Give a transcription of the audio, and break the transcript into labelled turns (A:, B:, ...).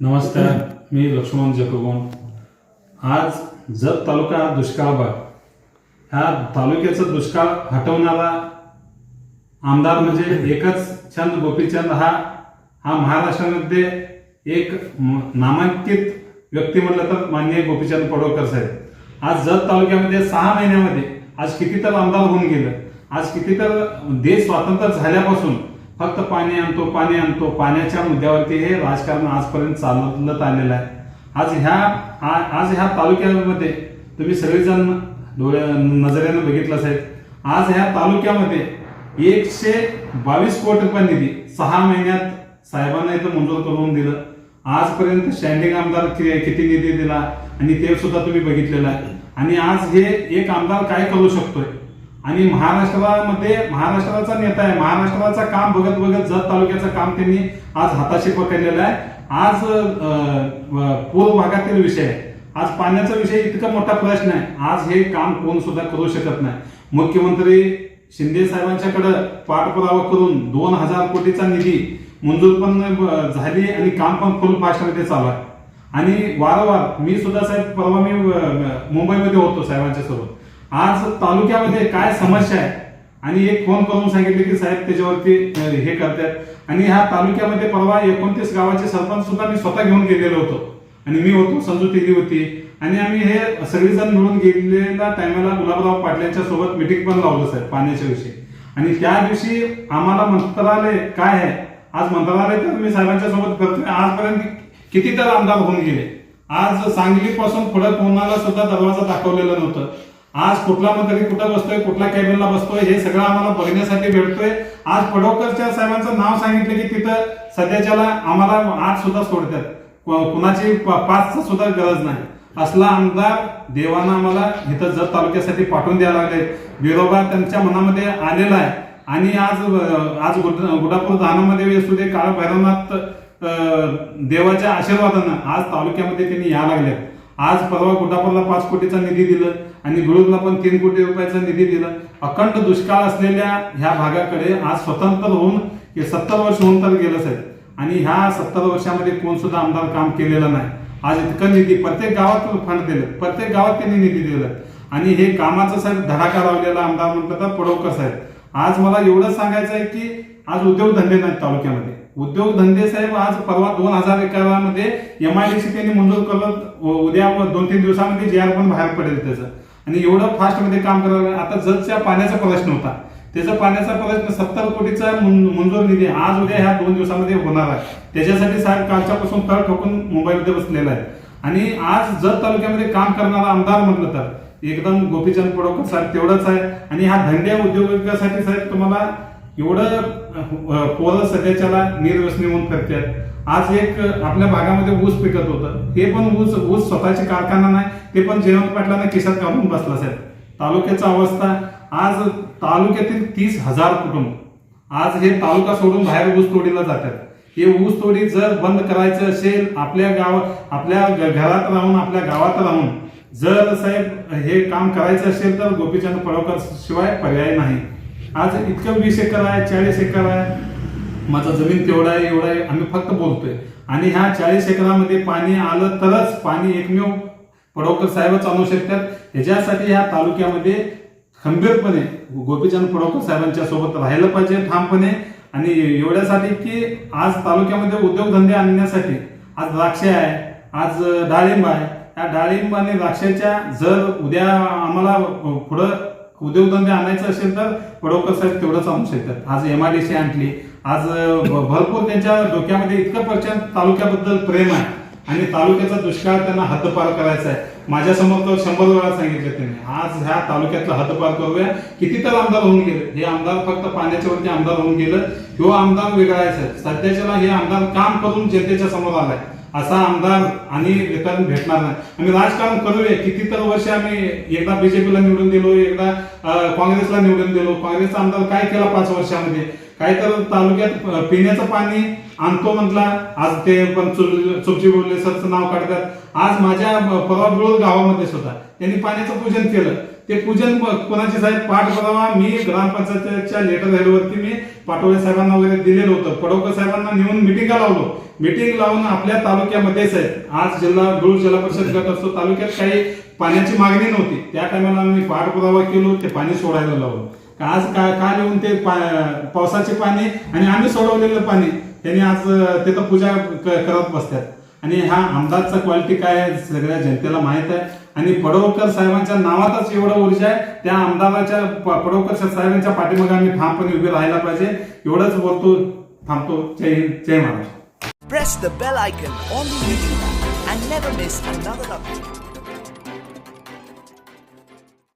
A: नमस्कार मी लक्ष्मण जकोगोन आज जत तालुका हा दुष्काळ भाग ह्या तालुक्याचं दुष्काळ हटवणारा आमदार म्हणजे एकच चंद गोपीचंद. हा हा महाराष्ट्रामध्ये एक नामांकित व्यक्ती म्हटलं तर माननीय गोपीचंद पडोळकर साहेब. आज जत तालुक्यामध्ये सहा महिन्यामध्ये आज किती तर आमदार होऊन गेलं. आज किती तर देश स्वातंत्र्य झाल्यापासून फक्त पाणी आणतो पाणी आणतो. पाण्याच्या मुद्द्यावरती हे राजकारण आजपर्यंत चालत आलेलं आहे. आज ह्या आज ह्या तालुक्यामध्ये तुम्ही सगळेजण डोळ्या नजरेनं बघितलं साहेब आज ह्या तालुक्यामध्ये एकशे बावीस कोटी रुपये निधी सहा महिन्यात साहेबांना इथं मंजूर करून दिलं. आजपर्यंत स्टँडिंग आमदार किती निधी दिला? आणि ते सुद्धा तुम्ही बघितलेलं आहे. आणि आज हे एक आमदार काय करू शकतोय? आणि महाराष्ट्रामध्ये महाराष्ट्राचा नेता आहे. महाराष्ट्राचा काम बघत बघत जत तालुक्याचं काम त्यांनी आज हाताशी पकडलेलं आहे. आज पूर्व भागातील विषय आहे. आज पाण्याचा विषय इतका मोठा प्रश्न आहे. आज हे काम कोण सुद्धा करू शकत नाही. मुख्यमंत्री शिंदे साहेबांच्याकडे पाठपुरावा करून दोन हजार कोटीचा निधी मंजूर पण झाली आणि काम पण फुल फास्टमध्ये चालू आहे. आणि वारंवार मी सुद्धा साहेब परवा मी मुंबईमध्ये होतो साहेबांच्या सोबत. आज तालुक्यामध्ये काय समस्या आहे? आणि एक फोन करून सांगितले की साहेब त्याच्यावरती हे करतात. आणि ह्या तालुक्यामध्ये परवा एकोणतीस गावाचे सरपंच सुद्धा मी स्वतः घेऊन गेलेलो होतो. आणि मी होतो समजूत केली होती. आणि आम्ही हे सगळेजण मिळून गेलेल्या टायमाला गुलाबराव पाटलांच्या सोबत मिटिंग पण लावलं साहेब पाण्याच्या विषयी. आणि त्या दिवशी आम्हाला मंत्रालय काय आहे? आज मंत्रालय तर मी साहेबांच्या सोबत करतोय. आजपर्यंत किती तर आमदार होऊन गेले. आज सांगलीपासून पुढे कोणाला सुद्धा दरवाजा दाखवलेला नव्हतं. आज कुठला मंत्री कुठं बसतोय कुठल्या कॅबिनला बसतोय हे सगळं आम्हाला बघण्यासाठी भेटतोय. आज पडोकरच्या साहेबांचं नाव सांगितलं की तिथं सध्याच्याला आम्हाला आज सुद्धा सोडतात. कुणाची पा- सुद्धा गरज नाही. असला आमदार देवानं आम्हाला इथं जत तालुक्यासाठी पाठवून द्यायला लागले विरोबा त्यांच्या मनामध्ये आलेला आहे. आणि आज आज गुड- गुडापूर धानामध्ये असू दे काळ भैरवनाथ देवाच्या आशीर्वादानं आज तालुक्यामध्ये त्यांनी या लागले आज परवा कोटापूरला पाच कोटीचा निधी दिलं आणि गुळूरला पण तीन कोटी रुपयाचा निधी दिलं. अखंड दुष्काळ असलेल्या ह्या भागाकडे आज स्वतंत्र होऊन हे सत्तर वर्ष होऊन तर गेलंच आहे. आणि ह्या सत्तर वर्षामध्ये कोण सुद्धा आमदार काम केलेलं नाही. आज इतकं निधी प्रत्येक गावात फंड दिलं. प्रत्येक गावात त्यांनी निधी दिलं. आणि हे कामाचं साहेब धडाका लावलेला आमदार म्हटलं तर पडवकर साहेब आज मला एवढंच सांगायचं आहे की आज उद्योगधंदे नाहीत तालुक्यामध्ये. उद्योगधंदे साहेब आज परवा दोन हजार एकरामध्ये एम आय डी सी त्यांनी मंजूर करत उद्या दोन तीन दिवसामध्ये जे आर पण बाहेर पडेल त्याचं. आणि एवढं फास्टमध्ये काम करायला आता जतच्या पाण्याचा प्रश्न होता. त्याचा पाण्याचा प्रश्न सत्तर कोटीचा मंजूर निधी आज उद्या ह्या दोन दिवसामध्ये होणार आहे. त्याच्यासाठी साहेब कालच्यापासून तळ ठोकून मुंबईमध्ये बसलेला आहे. आणि आज जत तालुक्यामध्ये काम करणारा आमदार म्हटलं तर एकदम गोपीचंद पडोकर साहेब तेवढंच आहे. आणि ह्या धंद्या उद्योगासाठी साहेब तुम्हाला एवढं पोरं सध्याच्याला निर्व्यसनी होऊन फिरतात आज एक आपल्या भागामध्ये ऊस पिकत होतं. ते पण ऊस ऊस स्वतःचे कारखाना नाही ते पण जयंत पाटलांना खिशात घालून बसला साहेब. तालुक्याचा अवस्था आज तालुक्यातील तीस हजार कुटुंब. आज हे तालुका सोडून बाहेर ऊस तोडीला जातात. हे ऊस तोडी जर बंद करायचं असेल आपल्या गाव आपल्या घरात राहून आपल्या गावात राहून जर साहेब हे काम करायचं असेल तर गोपीचंद पळवकर शिवाय पर्याय नाही. आज इतकं वीस एकर आहे चाळीस एकर आहे. माझा जमीन तेवढा आहे एवढा आहे. आम्ही फक्त बोलतोय. आणि ह्या चाळीस एकरामध्ये पाणी आलं तरच पाणी एकमेव पडवकर साहेबच आणू शकतात. ह्याच्यासाठी ह्या तालुक्यामध्ये खंबीरपणे गोपीचंद पडवकर साहेबांच्या सोबत राहिलं पाहिजे ठामपणे. आणि एवढ्यासाठी की आज तालुक्यामध्ये उद्योगधंदे आणण्यासाठी आज द्राक्ष आहे आज डाळिंब आहे. या डाळिंब आणि द्राक्षाच्या जर उद्या आम्हाला पुढं उद्योगधंदे आणायचं असेल तर पडोकर साहेब तेवढंच आणू शकतात. आज एमआयडीसी डी सी आणली. आज भरपूर त्यांच्या डोक्यामध्ये इतकं प्रचंड तालुक्याबद्दल प्रेम आहे आणि तालुक्याचा दुष्काळ त्यांना हद्दपार करायचा आहे. माझ्यासमोर तर शंभर वेळा सांगितलं त्यांनी आज ह्या तालुक्यातला हद्दपार करूया. किती तर आमदार होऊन गेले. हे आमदार फक्त पाण्याच्या वरती आमदार होऊन गेलं. किंवा आमदार वेगळा आहे सध्याच्याला हे आमदार काम करून जनतेच्या समोर आलाय. असा आमदार आणि रिटर्न भेटणार नाही. आम्ही राजकारण करूया. किती तर वर्ष आम्ही एकदा बीजेपीला निवडून दिलो एकदा काँग्रेसला निवडून दिलो. काँग्रेसचा आमदार काय केला पाच वर्षामध्ये? काय तर तालुक्यात पिण्याचं पाणी आणतो म्हटला. आज ते पण चुपची बोलले सरचं नाव काढतात. आज माझ्या परवा गावामध्ये सुद्धा त्यांनी पाण्याचं पूजन केलं. ते पूजन कोणाचे साहेब पाठपुरावा मी ग्रामपंचायतीच्या लेटर हेडवरती मी पाटोळे साहेबांना वगैरे दिलेलं होतं. पडवकर साहेबांना नेऊन मिटिंगा लावलो. मिटिंग लावून आपल्या तालुक्यामध्येच आहेत आज जिल्हा धूळ जिल्हा परिषद गट असतो तालुक्यात काही पाण्याची मागणी नव्हती. त्या टायमाला आम्ही पाठपुरावा केलो ते पाणी सोडायला लावलं. आज का का येऊन ते पा- पावसाचे पाणी आणि आम्ही सोडवलेलं पाणी त्यांनी आज तिथं पूजा क- करत बसतात. आणि ह्या आमदारचा क्वालिटी काय आहे सगळ्या जनतेला माहीत आहे. आणि पडवकर साहेबांच्या नावातच एवढं ऊर्जा आहे त्या आमदाराच्या पडवकर साहेबांच्या पाठीमागे आम्ही ठामपणे उभे राहायला पाहिजे. एवढंच बोलतो थांबतो. जय हिंद जय Maharashtra.
B: Press the bell icon on the YouTube and never miss another update.